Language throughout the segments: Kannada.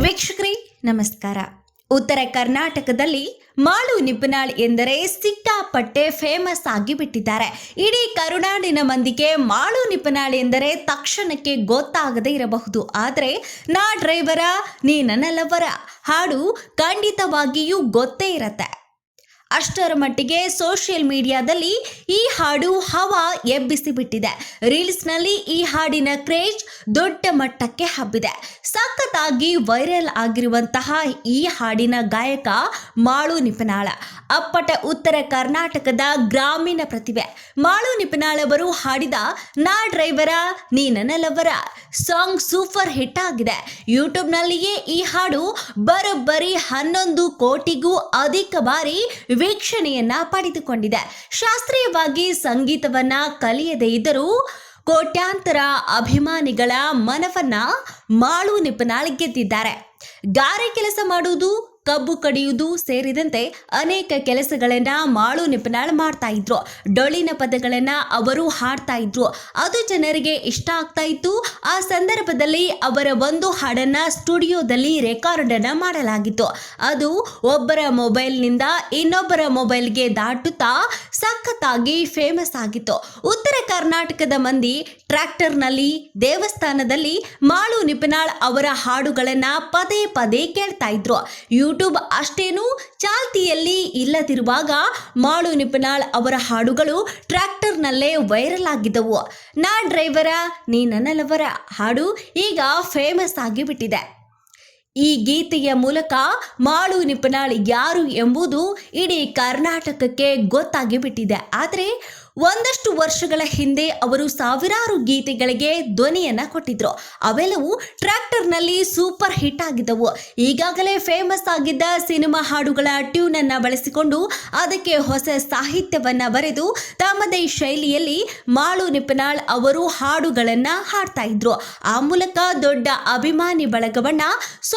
ವೀಕ್ಷಕರೇ, ನಮಸ್ಕಾರ. ಉತ್ತರ ಕರ್ನಾಟಕದಲ್ಲಿ ಮಾಳು ನಿಪ್ಪನಾಳ್ ಎಂದರೆ ಸಿಕ್ಕಾಪಟ್ಟೆ ಫೇಮಸ್ ಆಗಿ ಬಿಟ್ಟಿದ್ದಾರೆ ಇಡೀ ಕರುನಾಡಿನ ಮಂದಿಗೆ ಮಾಳು ನಿಪ್ಪನಾಳ್ ಎಂದರೆ ತಕ್ಷಣಕ್ಕೆ ಗೊತ್ತಾಗದೇ ಇರಬಹುದು. ಆದರೆ, ನಾ ಡ್ರೈವರ ನೀ ನನ್ನ ಲವರ ಹಾಡು ಖಂಡಿತವಾಗಿಯೂ ಗೊತ್ತೇ ಇರತ್ತೆ. ಅಷ್ಟರ ಮಟ್ಟಿಗೆ ಸೋಷಿಯಲ್ ಮೀಡಿಯಾದಲ್ಲಿ ಈ ಹಾಡು ಹವಾ ಎಬ್ಬಿಸಿ ಬಿಟ್ಟಿದೆ ರೀಲ್ಸ್ನಲ್ಲಿ ಈ ಹಾಡಿನ ಕ್ರೇಜ್ ದೊಡ್ಡ ಮಟ್ಟಕ್ಕೆ ಹಬ್ಬಿದೆ. ಸಖತ್ತಾಗಿ ವೈರಲ್ ಆಗಿರುವಂತಹ ಈ ಹಾಡಿನ ಗಾಯಕ ಮಾಳು ನಿಪನಾಳ ಅಪ್ಪಟ ಉತ್ತರ ಕರ್ನಾಟಕದ ಗ್ರಾಮೀಣ ಪ್ರತಿಭೆ. ಮಾಳು ನಿಪನಾಳವರು ಅವರು ಹಾಡಿದ ನಾ ಡ್ರೈವರ, ನೀ ನನ್ನ ಲವರ. ಸಾಂಗ್ ಸೂಪರ್ ಹಿಟ್ ಆಗಿದೆ. ಯೂಟ್ಯೂಬ್ನಲ್ಲಿಯೇ ಈ ಹಾಡು ಬರೋಬ್ಬರಿ ಹನ್ನೊಂದು ಕೋಟಿಗೂ ಅಧಿಕ ಬಾರಿ ವೀಕ್ಷಣೆಯನ್ನ ಪಡೆದುಕೊಂಡಿದೆ. ಶಾಸ್ತ್ರೀಯವಾಗಿ ಸಂಗೀತವನ್ನ ಕಲಿಯದೇ ಇದ್ದರೂ ಕೋಟ್ಯಾಂತರ ಅಭಿಮಾನಿಗಳ ಮನವನ್ನ ಮಾಳು ನಿಪ್ಪನಾಳಿ ಗೆದ್ದಿದ್ದಾರೆ. ಗಾರೆ ಕೆಲಸ ಮಾಡುವುದು ಕಬ್ಬು ಕಡಿಯುವುದು ಸೇರಿದಂತೆ ಅನೇಕ ಕೆಲಸಗಳನ್ನ ಮಾಳು ನಿಪುಣಾಳ್ ಮಾಡ್ತಾ ಇದ್ರು. ಡೊಳ್ಳಿನ ಪದಗಳನ್ನ ಅವರು ಹಾಡ್ತಾ ಇದ್ರು. ಅದು ಜನರಿಗೆ ಇಷ್ಟ ಆಗ್ತಾ ಇತ್ತು. ಆ ಸಂದರ್ಭದಲ್ಲಿ ಅವರ ಒಂದು ಹಾಡನ್ನ ಸ್ಟುಡಿಯೋದಲ್ಲಿ ರೆಕಾರ್ಡ್ ಅನ್ನ ಮಾಡಲಾಗಿತ್ತು. ಅದು ಒಬ್ಬರ ಮೊಬೈಲ್ನಿಂದ ಇನ್ನೊಬ್ಬರ ಮೊಬೈಲ್ಗೆ ದಾಟುತ್ತಾ ಸಖತ್ತಾಗಿ ಫೇಮಸ್ ಆಗಿತ್ತು. ಉತ್ತರ ಕರ್ನಾಟಕದ ಮಂದಿ ಟ್ರ್ಯಾಕ್ಟರ್ನಲ್ಲಿ, ದೇವಸ್ಥಾನದಲ್ಲಿ ಮಾಳು ನಿಪನಾಳ್ ಅವರ ಹಾಡುಗಳನ್ನ ಪದೇ ಪದೇ ಕೇಳ್ತಾ ಇದ್ರು. ಯೂಟ್ಯೂಬ್ ಅಷ್ಟೇನು ಚಾಲ್ತಿಯಲ್ಲಿ ಇಲ್ಲದಿರುವಾಗ ಮಾಳು ನಿಪನಾಳ್ ಅವರ ಹಾಡುಗಳು ಟ್ರ್ಯಾಕ್ಟರ್ನಲ್ಲೇ ವೈರಲ್ ಆಗಿದ್ದವು. ನಾ ಡ್ರೈವರ ನೀ ನನ್ನಲವರ ಹಾಡು ಈಗ ಫೇಮಸ್ ಆಗಿಬಿಟ್ಟಿದೆ. ಈ ಗೀತೆಯ ಮೂಲಕ ಮಾಳು ನಿಪುಣಾಳ್ ಯಾರು ಎಂಬುದು ಇಡೀ ಕರ್ನಾಟಕಕ್ಕೆ ಗೊತ್ತಾಗಿ ಬಿಟ್ಟಿದೆ ಆದರೆ ಒಂದಷ್ಟು ವರ್ಷಗಳ ಹಿಂದೆ ಅವರು ಸಾವಿರಾರು ಗೀತೆಗಳಿಗೆ ಧ್ವನಿಯನ್ನ ಕೊಟ್ಟಿದ್ರು. ಅವೆಲ್ಲವೂ ಟ್ರ್ಯಾಕ್ಟರ್ನಲ್ಲಿ ಸೂಪರ್ ಹಿಟ್ ಆಗಿದ್ದವು. ಈಗಾಗಲೇ ಫೇಮಸ್ ಆಗಿದ್ದ ಸಿನಿಮಾ ಹಾಡುಗಳ ಟ್ಯೂನ್ ಅನ್ನ ಬಳಸಿಕೊಂಡು ಅದಕ್ಕೆ ಹೊಸ ಸಾಹಿತ್ಯವನ್ನ ಬರೆದು ತಮ್ಮದೇ ಶೈಲಿಯಲ್ಲಿ ಮಾಳು ನಿಪ್ಪನಾಳ್ ಅವರು ಹಾಡುಗಳನ್ನ ಹಾಡ್ತಾ ಇದ್ರು. ಆ ಮೂಲಕ ದೊಡ್ಡ ಅಭಿಮಾನಿ ಬಳಗವನ್ನ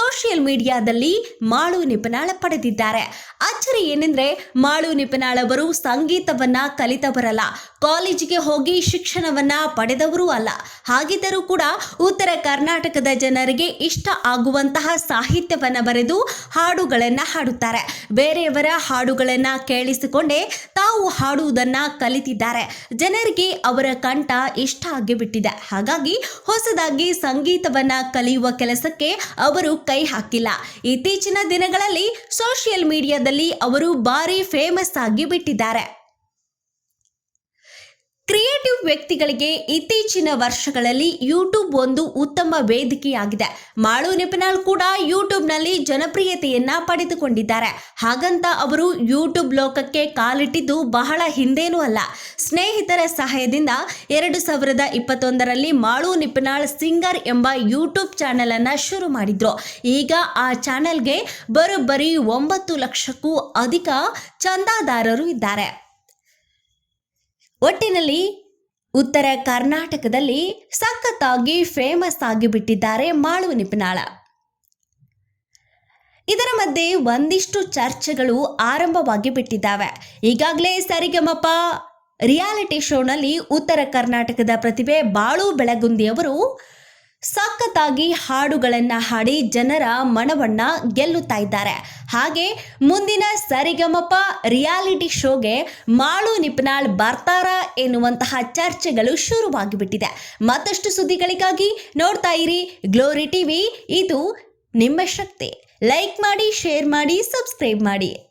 ಸೋಷಿಯಲ್ ಮೀಡಿಯಾದಲ್ಲಿ ಮಾಳು ನಿಪನಾಳ ಪಡೆದಿದ್ದಾರೆ. ಅಚ್ಚರಿ ಏನೆಂದ್ರೆ, ಮಾಳು ನಿಪನಾಳವರು ಸಂಗೀತವನ್ನ ಕಲಿತವರಲ್ಲ. ಕಾಲೇಜಿಗೆ ಹೋಗಿ ಶಿಕ್ಷಣವನ್ನ ಪಡೆದವರು ಅಲ್ಲ. ಹಾಗಿದ್ದರೂ ಕೂಡ ಉತ್ತರ ಕರ್ನಾಟಕದ ಜನರಿಗೆ ಇಷ್ಟ ಆಗುವಂತಹ ಸಾಹಿತ್ಯವನ್ನ ಬರೆದು ಹಾಡುಗಳನ್ನ ಹಾಡುತ್ತಾರೆ. ಬೇರೆಯವರ ಹಾಡುಗಳನ್ನ ಕೇಳಿಸಿಕೊಂಡೇ ತಾವು ಹಾಡುವುದನ್ನ ಕಲಿತಿದ್ದಾರೆ. ಜನರಿಗೆ ಅವರ ಕಂಠ ಇಷ್ಟ ಆಗಿಬಿಟ್ಟಿದೆ. ಹಾಗಾಗಿ ಹೊಸದಾಗಿ ಸಂಗೀತವನ್ನ ಕಲಿಯುವ ಕೆಲಸಕ್ಕೆ ಅವರು ಕೈ ಹಾಕಿಲ್ಲ. ಇತ್ತೀಚಿನ ದಿನಗಳಲ್ಲಿ ಸೋಷಿಯಲ್ ಮೀಡಿಯಾದಲ್ಲಿ ಅವರು ಭಾರಿ ಫೇಮಸ್ ಆಗಿ ಬಿಟ್ಟಿದ್ದಾರೆ. ಕ್ರಿಯೇಟಿವ್ ವ್ಯಕ್ತಿಗಳಿಗೆ ಇತ್ತೀಚಿನ ವರ್ಷಗಳಲ್ಲಿ ಯೂಟ್ಯೂಬ್ ಒಂದು ಉತ್ತಮ ವೇದಿಕೆಯಾಗಿದೆ. ಮಾಳು ನಿಪನಾಲ್ ಕೂಡ ಯೂಟ್ಯೂಬ್ನಲ್ಲಿ ಜನಪ್ರಿಯತೆಯನ್ನ ಪಡೆದುಕೊಂಡಿದ್ದಾರೆ. ಹಾಗಂತ ಅವರು ಯೂಟ್ಯೂಬ್ ಲೋಕಕ್ಕೆ ಕಾಲಿಟ್ಟಿದ್ದು ಬಹಳ ಹಿಂದೇನೂ ಅಲ್ಲ. ಸ್ನೇಹಿತರ ಸಹಾಯದಿಂದ ಎರಡು ಸಾವಿರದ ಇಪ್ಪತ್ತೊಂದರಲ್ಲಿ ಮಾಳು ನಿಪನಾಳ್ ಸಿಂಗರ್ ಎಂಬ ಯೂಟ್ಯೂಬ್ ಚಾನೆಲ್ ಅನ್ನ ಶುರು ಮಾಡಿದ್ರು. ಈಗ ಆ ಚಾನೆಲ್ಗೆ ಬರೋಬ್ಬರಿ ಒಂಬತ್ತು ಲಕ್ಷಕ್ಕೂ ಅಧಿಕ ಚಂದಾದಾರರು ಇದ್ದಾರೆ. ಒಟ್ಟಿನಲ್ಲಿ ಉತ್ತರ ಕರ್ನಾಟಕದಲ್ಲಿ ಸಖತ್ತಾಗಿ ಫೇಮಸ್ ಆಗಿಬಿಟ್ಟಿದ್ದಾರೆ ಮಾಳು ನಿಪುಣಾಳ. ಇದರ ಮಧ್ಯೆ ಒಂದಿಷ್ಟು ಚರ್ಚೆಗಳು ಆರಂಭವಾಗಿ ಬಿಟ್ಟಿದ್ದಾವೆ ಈಗಾಗಲೇ ಸರಿಗಮಪ ರಿಯಾಲಿಟಿ ಶೋನಲ್ಲಿ ಉತ್ತರ ಕರ್ನಾಟಕದ ಪ್ರತಿಭೆ ಬಾಳು ಬೆಳಗುಂದಿ ಅವರು ಸಖತ್ತಾಗಿ ಹಾಡುಗಳನ್ನು ಹಾಡಿ ಜನರ ಮನವನ್ನ ಗೆಲ್ಲುತ್ತಾ ಇದ್ದಾರೆ. ಹಾಗೆ ಮುಂದಿನ ಸರಿಗಮಪ ರಿಯಾಲಿಟಿ ಶೋಗೆ ಮಾಳು ನಿಪ್ನಾಳ್ ಬರ್ತಾರಾ ಎನ್ನುವಂತಹ ಚರ್ಚೆಗಳು ಶುರುವಾಗಿಬಿಟ್ಟಿದೆ. ಮತ್ತಷ್ಟು ಸುದ್ದಿಗಳಿಗಾಗಿ ನೋಡ್ತಾ ಇರಿ ಗ್ಲೋರಿ ಟಿವಿ. ಇದು ನಿಮ್ಮ ಶಕ್ತಿ. ಲೈಕ್ ಮಾಡಿ, ಶೇರ್ ಮಾಡಿ, ಸಬ್ಸ್ಕ್ರೈಬ್ ಮಾಡಿ.